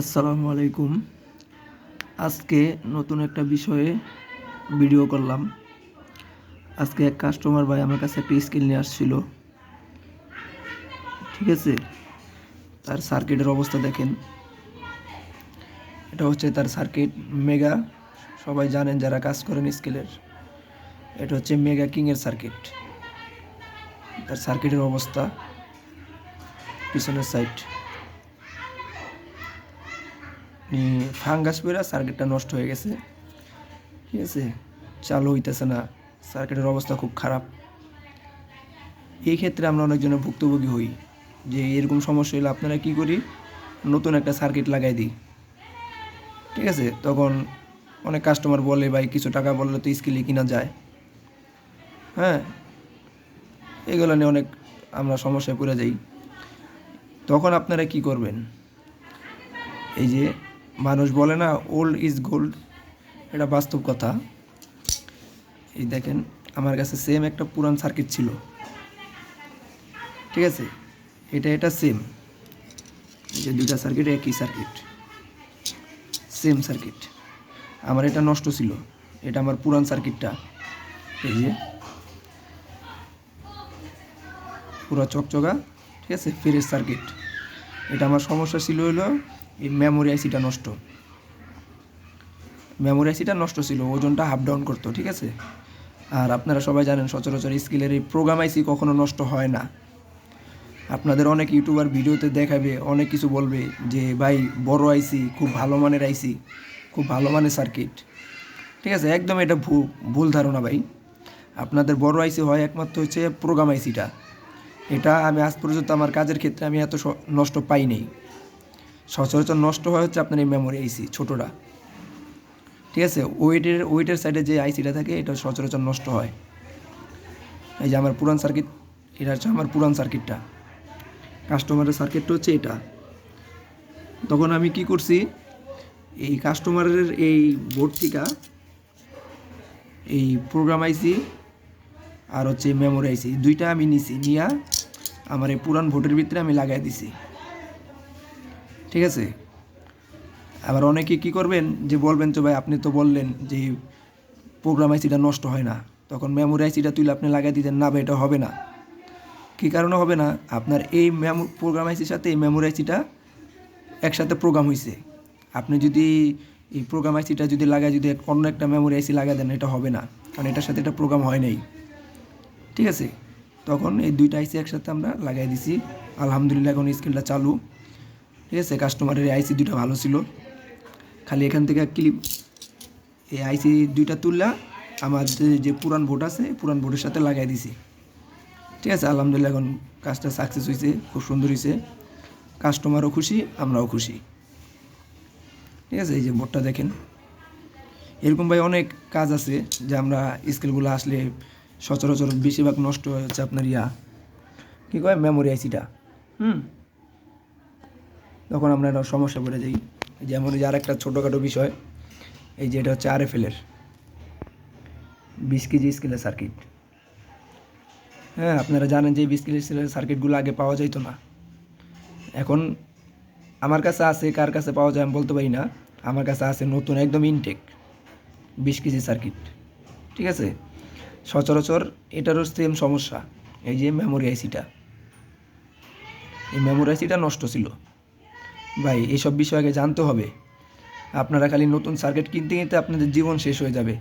আসসালামু আলাইকুম। আজকে নতুন একটা বিষয়ে ভিডিও করলাম। আজকে এক কাস্টমার ভাই আমার কাছে একটা স্কিল নিয়ে আসছিল। ঠিক আছে? তার সার্কিটের অবস্থা দেখেন। এটা হচ্ছে তার সার্কিট মেগা সবাই জানেন যারা কাজ করেন স্কিলের এটা হচ্ছে মেগা কিংয়ের সার্কিট তার সার্কিটের অবস্থা পিছনের সাইড ফাঙ্গাস পেরা সার্কিটটা নষ্ট হয়ে গেছে। ঠিক আছে? চালু হইতেছে না। সার্কিটের অবস্থা খুব খারাপ। এই ক্ষেত্রে আমরা অনেকজনের ভুক্তভোগী হই যে এরকম সমস্যা হলে আপনারা কি করি? নতুন একটা সার্কিট লাগাই দিই। ঠিক আছে? তখন অনেক কাস্টমার বলে, ভাই, কিছু টাকা বললে তো স্কিলে কিনা যায়। হ্যাঁ? এগুলো নিয়ে অনেক আমরা সমস্যায় পড়ে যাই। তখন আপনারা কি করবেন? এই যে মানুষ বলে না ওল্ড ইজ গোল্ড এটা বাস্তব কথা। এই দেখেন, আমার কাছে সেম একটা পুরান সার্কিট ছিল। ঠিক আছে? এটা এটা সেম যে দুটা সার্কিট একই সার্কিট সেম সার্কিট আমার এটা নষ্ট ছিল। এটা আমার পুরান সার্কিটটা এই যে। পুরো চকচকা। ঠিক আছে? ফ্রেশ সার্কিট এটা আমার সমস্যা ছিল হলো এই মেমোরি আইসিটা নষ্ট। মেমোরি আইসিটা নষ্ট ছিল, ওজনটা হাফ ডাউন করতো, ঠিক আছে? আর আপনারা সবাই জানেন, সচরাচর স্কিলের এই প্রোগ্রাম আইসি কখনো নষ্ট হয় না। আপনাদের অনেক ইউটিউবার ভিডিওতে দেখাবে, অনেক কিছু বলবে যে, ভাই, বড় আইসি খুব ভালো মানের আইসি খুব ভালো মানের সার্কিট ঠিক আছে? একদম এটা ভুল ধারণা ভাই। আপনাদের বড় আইসি হয় একমাত্র হচ্ছে প্রোগ্রাম আইসিটা এটা আমি আজ পর্যন্ত আমার কাজের ক্ষেত্রে আমি এত নষ্ট পাই নাই। সচরাচর নষ্ট হয় হচ্ছে আপনার এই মেমোরি আইসি ছোটোটা। ঠিক আছে? ওয়েটের ওয়েটের সাইডে যে আইসিটা থাকে, এটা সচরাচর নষ্ট হয়। এই যে আমার পুরান সার্কিট এটা হচ্ছে আমার পুরান সার্কিটটা কাস্টমারের সার্কিটটা হচ্ছে এটা। তখন আমি কি করছি? এই কাস্টমারের এই বোর্ড এই প্রোগ্রাম আইসি আর হচ্ছে মেমোরি আইসি দুইটা আমি নিছি। নিয়া আমার এই পুরান ভোটের ভিতরে আমি লাগাই দিছি। ঠিক আছে? আবার অনেকে কি করবেন যে বলবেন তো ভাই, আপনি তো বললেন যে প্রোগ্রাম আইসিটা নষ্ট হয় না। তখন মেমোরি আইসিটা তুলে আপনি লাগাই দিতেন, না ভাই, এটা হবে না। কী কারণে হবে না? আপনার এই মেমো প্রোগ্রাম আইসির সাথে এই মেমোরি আইসিটা একসাথে প্রোগ্রাম হয়েছে আপনি যদি এই প্রোগ্রাম আইসিটা যদি লাগায় যদি অন্য একটা মেমোরি আইসি লাগাই দেন, এটা হবে না। কারণ এটার সাথে এটা প্রোগ্রাম হয় নাই। ঠিক আছে? তখন এই দুইটা আইসি একসাথে আমরা লাগাই দিছি। আলহামদুলিল্লাহ, এখন স্কিলটা চালু। ঠিক আছে কাস্টমারের আইসি দুইটা ভালো ছিল। খালি এখান থেকে ক্লিপ এই আইসি দুইটা তুললা আমার যে- পুরান ভোট আছে পুরান ভোটের সাথে লাগাই দিছি। ঠিক আছে, আলহামদুলিল্লাহ এখন কাজটা সাকসেস হয়েছে খুব সুন্দর হয়েছে কাস্টমারও খুশি, আমরাও খুশি। ঠিক আছে, এই যে বোর্ডটা দেখেন। এরকম ভাই অনেক কাজ আছে, যে আমরা স্কিলগুলো আসলে সচরাচর বেশিরভাগ নষ্ট হচ্ছে আপনার ইয়া। কী কয়? মেমোরি আইসিটা হুম? তখন আমরা একটা সমস্যা পড়ে যাই। যেমন যে আরেকটা ছোটোখাটো বিষয়, এই যে এটা হচ্ছে আর এফ এলের বিশ কেজি স্কেলের সার্কিট হ্যাঁ আপনারা জানেন যে বিশ কেজি স্কেলের সার্কিটগুলো আগে পাওয়া যাইতো না। এখন আমার কাছে আছে, কার কাছে পাওয়া যায় আমি বলতে পারি না। আমার কাছে আছে নতুন, একদম ইনটেক বিশ কেজি সার্কিট ঠিক আছে? সচরাচর এটারও সেম সমস্যা। এই যে মেমোরি আইসিটা এই মেমোরি আইসিটা নষ্ট ছিল। ভাই এইসব বিষয় আগে জানতে হবে। আপনারা খালি নতুন সার্কিট কিনতে কিনতে আপনাদের জীবন শেষ হয়ে যাবে।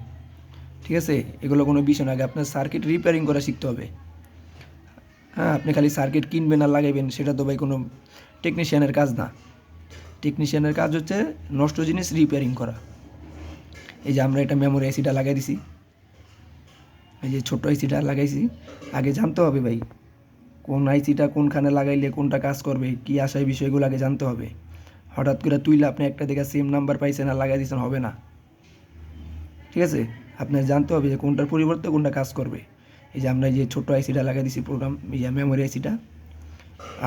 ঠিক আছে? এগুলো কোনো বিষয় না, আগে আপনার সার্কিট রিপেয়ারিং করা শিখতে হবে। হ্যাঁ আপনি খালি সার্কিট কিনবেন আর লাগাইবেন, সেটা তো ভাই কোনো টেকনিশিয়ানের কাজ না। টেকনিশিয়ানের কাজ হচ্ছে নষ্ট জিনিস রিপেয়ারিং করা। এই যে আমরা এটা মেমোরি এসিটা লাগাই দিছি। এই যে ছোট আইসিটা লাগাইছি। আগে জানতে হবে ভাই, কোন আইসিটা কোনখানে লাগাইলে কোনটা কাজ করবে, কি আশায় বিষয়গুলো আগে জানতে হবে। হঠাৎ করে তুইলে আপনি একটা দেখে সেম নাম্বার পাইছেন আর লাগাই দিয়েছেন হবে না। ঠিক আছে? আপনার জানতে হবে যে কোনটার পরিবর্তে কোনটা কাজ করবে। এই যে আমরা যে ছোটো আইসিটা লাগাই দিয়েছি প্রোগ্রাম এই যে মেমোরি আইসিটা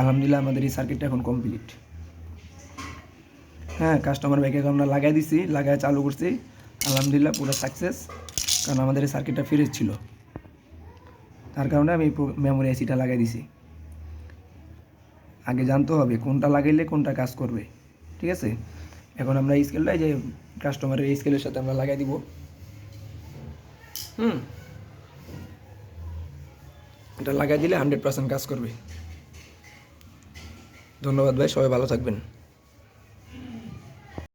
আলহামদুলিল্লাহ আমাদের এই সার্কিটটা এখন কমপ্লিট হ্যাঁ কাস্টমার ব্যাগে আমরা লাগাই দিছি লাগাই চালু করছি। আলহামদুলিল্লাহ পুরো সাকসেস কারণ আমাদের এই সার্কিটটা ফ্রেশ ছিল। তার কারণে আমি মেমোরি আইসিটা লাগাই দিছি। আগে জানতে হবে কোনটা লাগাইলে কোনটা কাজ করবে। ঠিক আছে? এখন আমরা এই স্কেলটা যে কাস্টমারের এই স্কেলের সাথে আমরা লাগাই দিব। হুম? এটা লাগাই দিলে হান্ড্রেড পার্সেন্ট কাজ করবে। ধন্যবাদ ভাই, সবাই ভালো থাকবেন।